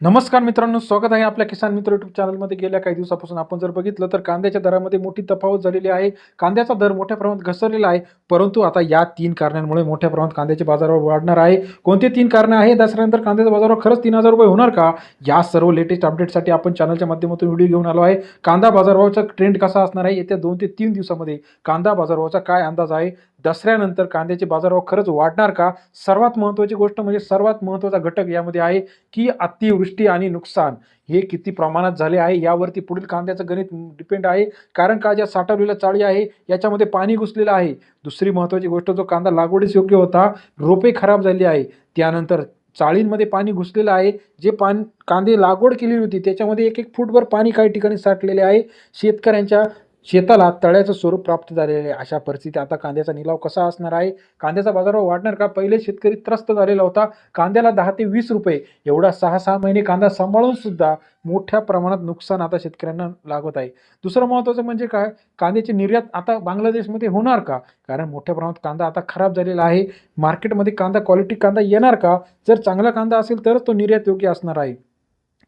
नमस्कार मित्रांनो स्वागत आहे आपल्या किसान मित्र युट्यूब चॅनलमध्ये गेल्या काही दिवसापासून आपण जर बघितलं तर कांद्याच्या दरामध्ये मोठी तफावत झालेली आहे. कांद्याचा दर मोठ्या प्रमाणात घसरलेला आहे परंतु आता या तीन कारणांमुळे मोठ्या प्रमाणात कांद्याचे बाजारावर वाढणार आहे. कोणते तीन कारणं आहे दसऱ्यानंतर कांद्याचा बाजारावर खरंच तीन हजार रुपये होणार का? या सर्व लेटेस्ट अपडेटसाठी आपण चॅनलच्या माध्यमातून व्हिडिओ घेऊन आलो आहे. कांदा बाजारभावाचा ट्रेंड कसा असणार आहे? येत्या दोन ते तीन दिवसामध्ये कांदा बाजारभावाचा काय अंदाज आहे? दसऱ्यानंतर कांद्याचे बाजारभाव खरंच वाढणार का? सर्वात महत्त्वाची गोष्ट म्हणजे सर्वात महत्त्वाचा घटक यामध्ये आहे की अतिवृष्टी आणि नुकसान. हे किती प्रमाणात झाले आहे यावरती पुढील कांद्याचं गणित डिपेंड आहे. कारण का ज्या साठवलेल्या चाळी आहे याच्यामध्ये पाणी घुसलेलं आहे. दुसरी महत्त्वाची गोष्ट जो कांदा लागवडीस योग्य होता रोपे खराब झाली आहे. त्यानंतर चाळींमध्ये पाणी घुसलेलं आहे. जे पान कांदे लागवड केली होती त्याच्यामध्ये एक एक फूटभर पाणी काही ठिकाणी साठलेले आहे. शेतकऱ्यांच्या शेताला तळ्याचं स्वरूप प्राप्त झालेले आहे. अशा परिस्थितीत आता कांद्याचा निलाव कसा असणार आहे? कांद्याचा बाजारभाव वाढणार का? पहिले शेतकरी त्रस्त झालेला होता. कांद्याला दहा ते वीस रुपये एवढा सहा सहा महिने कांदा सांभाळून सुद्धा मोठ्या प्रमाणात नुकसान आता शेतकऱ्यांना लागत आहे. दुसरं महत्त्वाचं म्हणजे काय? कांद्याची निर्यात आता बांगलादेशमध्ये होणार का? कारण मोठ्या प्रमाणात कांदा आता खराब झालेला आहे. मार्केटमध्ये कांदा क्वालिटी कांदा येणार का? जर चांगला कांदा असेल तरच तो निर्यात योग्य असणार आहे.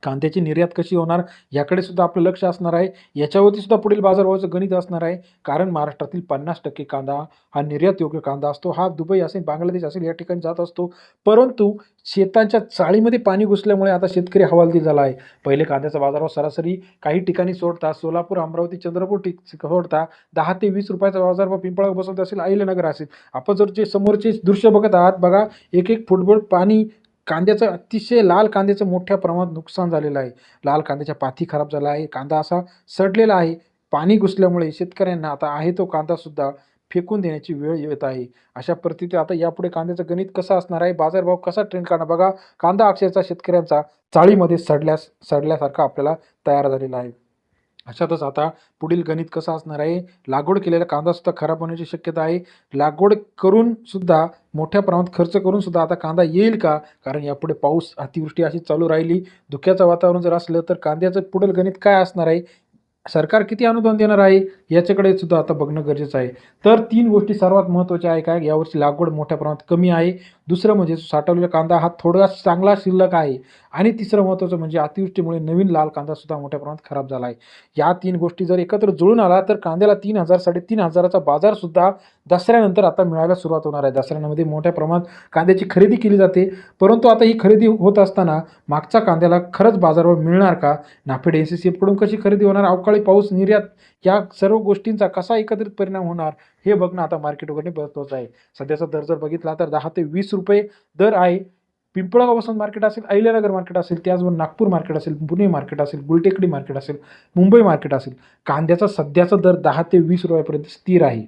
कांद्याची निर्यात कशी होणार याकडे सुद्धा आपलं लक्ष असणार आहे. याच्यावरती सुद्धा पुढील बाजारभावाचं गणित असणार आहे. कारण महाराष्ट्रातील पन्नास टक्के कांदा हा निर्यात योग्य कांदा असतो. हा दुबई असेल बांगलादेश असेल या ठिकाणी जात असतो. परंतु शेतांच्या चाळीमध्ये पाणी घुसल्यामुळे आता शेतकरी हवालदिल झाला आहे. पहिले कांद्याचा बाजारभाव सरासरी काही ठिकाणी सोडता सोलापूर अमरावती चंद्रपूर सोडता दहा ते वीस रुपयाचा बाजारभाव पिंपळा बसवत असेल अहिल्यानगर असेल. आपण जर जे समोरचे दृश्य बघत आहात बघा एक एक फुटबॉल पाणी कांद्याचं अतिशय लाल कांद्याचं मोठ्या प्रमाणात नुकसान झालेलं आहे. लाल कांद्याच्या पाती खराब झाला आहे. कांदा असा सडलेला आहे. पाणी घुसल्यामुळे शेतकऱ्यांना आता आहे तो कांदासुद्धा फेकून देण्याची वेळ येत आहे. अशा परिस्थितीत आता यापुढे कांद्याचं गणित कसं असणार आहे? बाजारभाव कसा ट्रेंड करणार? बघा कांदा अक्षरचा शेतकऱ्यांचा चाळीमध्ये सडल्यास सडल्यासारखा आपल्याला तयार झालेला आहे. अशातच आता पुढील गणित कसं असणार आहे? लागवड केलेला कांदा सुद्धा खराब होण्याची शक्यता आहे. लागवड करून सुद्धा मोठ्या प्रमाणात खर्च करून सुद्धा आता कांदा येईल का? कारण यापुढे पाऊस अतिवृष्टी अशी चालू राहिली. धुक्याचं वातावरण जर असलं तर कांद्याचं पुढील गणित काय असणार आहे? सरकार किती अनुदान देणार आहे? याच्याकडे सुद्धा आता बघणं गरजेचं आहे. तर तीन गोष्टी सर्वात महत्त्वाच्या आहे काय यावर्षी लागवड मोठ्या प्रमाणात कमी आहे. दुसरं म्हणजे साठवलेला कांदा हा थोडा चांगला शिल्लक आहे. आणि तिसरं महत्त्वाचं म्हणजे अतिवृष्टीमुळे नवीन लाल कांदा सुद्धा मोठ्या प्रमाणात खराब झाला आहे. या तीन गोष्टी जर एकत्र जुळून आला तर कांद्याला तीन हजार साडेतीन हजाराचा बाजारसुद्धा दसऱ्यानंतर आता मिळायला सुरुवात होणार आहे. दसऱ्यामध्ये मोठ्या प्रमाणात कांद्याची खरेदी केली जाते. परंतु आता ही खरेदी होत असताना मागचा कांद्याला खरंच बाजारभाव मिळणार का? नाफेड एन सी सी एफकडून कशी खरेदी होणार? अवकाळी पाऊस निर्यात या सर्व गोष्टींचा कसा एकत्रित परिणाम होणार हे बघणं आता मार्केट वगैरे महत्त्वाचं आहे. सध्याचा दर जर बघितला तर दहा ते वीस रुपये दर आहे. पिंपळगाव वसंत मार्केट असेल अहिल्यानगर मार्केट असेल त्याचबरोबर नागपूर मार्केट असेल पुणे मार्केट असेल गुलटेकडी मार्केट असेल मुंबई मार्केट असेल. कांद्याचा सध्याचा दर दहा ते वीस रुपयापर्यंत स्थिर आहे.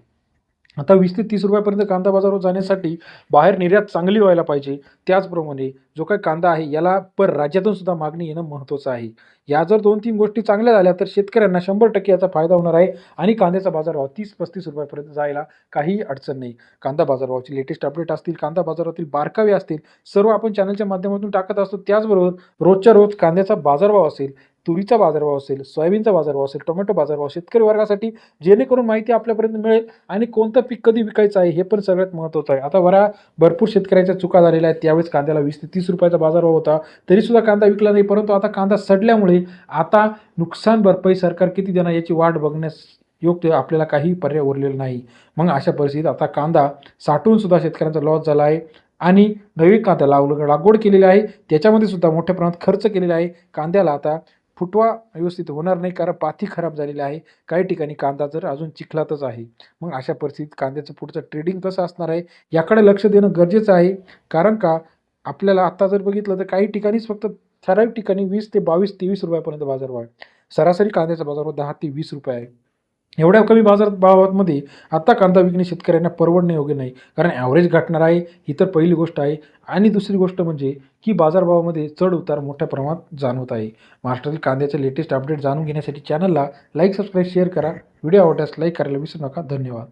आता वीस ते तीस रुपयापर्यंत कांदा बाजारावर जाण्यासाठी बाहेर निर्यात चांगली व्हायला पाहिजे. त्याचप्रमाणे जो काही कांदा आहे याला पर राज्यातून सुद्धा मागणी येणं महत्त्वाचं आहे. या जर दोन तीन गोष्टी चांगल्या झाल्या तर शेतकऱ्यांना शंभर टक्के याचा फायदा होणार आहे आणि कांद्याचा बाजारभाव तीस पस्तीस रुपयापर्यंत जायला काही अडचण नाही. कांदा बाजारभावाची लेटेस्ट अपडेट असतील कांदा बाजारातील बारकावे असतील सर्व आपण चॅनलच्या माध्यमातून टाकत असतो. त्याचबरोबर रोजच्या रोज कांद्याचा बाजारभाव असेल तुरीचा बाजारभाव असेल सोयाबीनचा बाजारभाव असेल टोमॅटो बाजारभाव शेतकरी वर्गासाठी जेणेकरून माहिती आपल्यापर्यंत मिळेल आणि कोणतं पीक कधी विकायचं आहे हे पण सगळ्यात महत्त्वाचं आहे. आता बरा भरपूर शेतकऱ्यांच्या चुका झालेल्या आहेत. त्यावेळेस कांद्याला वीस ते तीस रुपयाचा बाजारभाव होता. तरीसुद्धा कांदा विकला नाही परंतु आता कांदा सडल्यामुळे आता नुकसान भरपाई सरकार किती देणार याची वाट बघण्यास योग्य आपल्याला काही पर्याय उरलेला नाही. मग अशा परिस्थितीत आता कांदा साठवून सुद्धा शेतकऱ्यांचा लॉस झाला आहे आणि नवीन कांदा लावलं लागवड केलेली आहे. त्याच्यामध्ये सुद्धा मोठ्या प्रमाणात खर्च केलेला आहे. कांद्याला आता फुटवा व्यवस्थित होणार नाही कारण पाती खराब झालेली आहे. काही ठिकाणी कांदा जर अजून चिखलातच आहे. मग अशा परिस्थितीत कांद्याचं पुढचं ट्रेडिंग कसं असणार आहे? याकडे लक्ष देणं गरजेचं आहे. कारण का? आपल्याला आत्ता जर बघितलं तर काही ठिकाणीच फक्त ठराविक ठिकाणी वीस ते बावीस तेवीस रुपयापर्यंत बाजारभाव आहे सरासरी कांद्याचा बाजारभाव दहा ते वीस रुपये आहे. एवढ्या कमी बाजार भावामध्ये आता कांदा विकणे शेतकऱ्यांना परवडणे योग्य नाही. कारण ॲव्हरेज गाठणार आहे ही तर पहिली गोष्ट आहे. आणि दुसरी गोष्ट म्हणजे की बाजारभावामध्ये चढ उतार मोठ्या प्रमाणात जाणवत आहे. महाराष्ट्रातील कांद्याचे लेटेस्ट अपडेट जाणून घेण्यासाठी चॅनलला लाईक सबस्क्राईब शेअर करा. व्हिडिओ आवडल्यास लाईक करायला विसरू नका. धन्यवाद.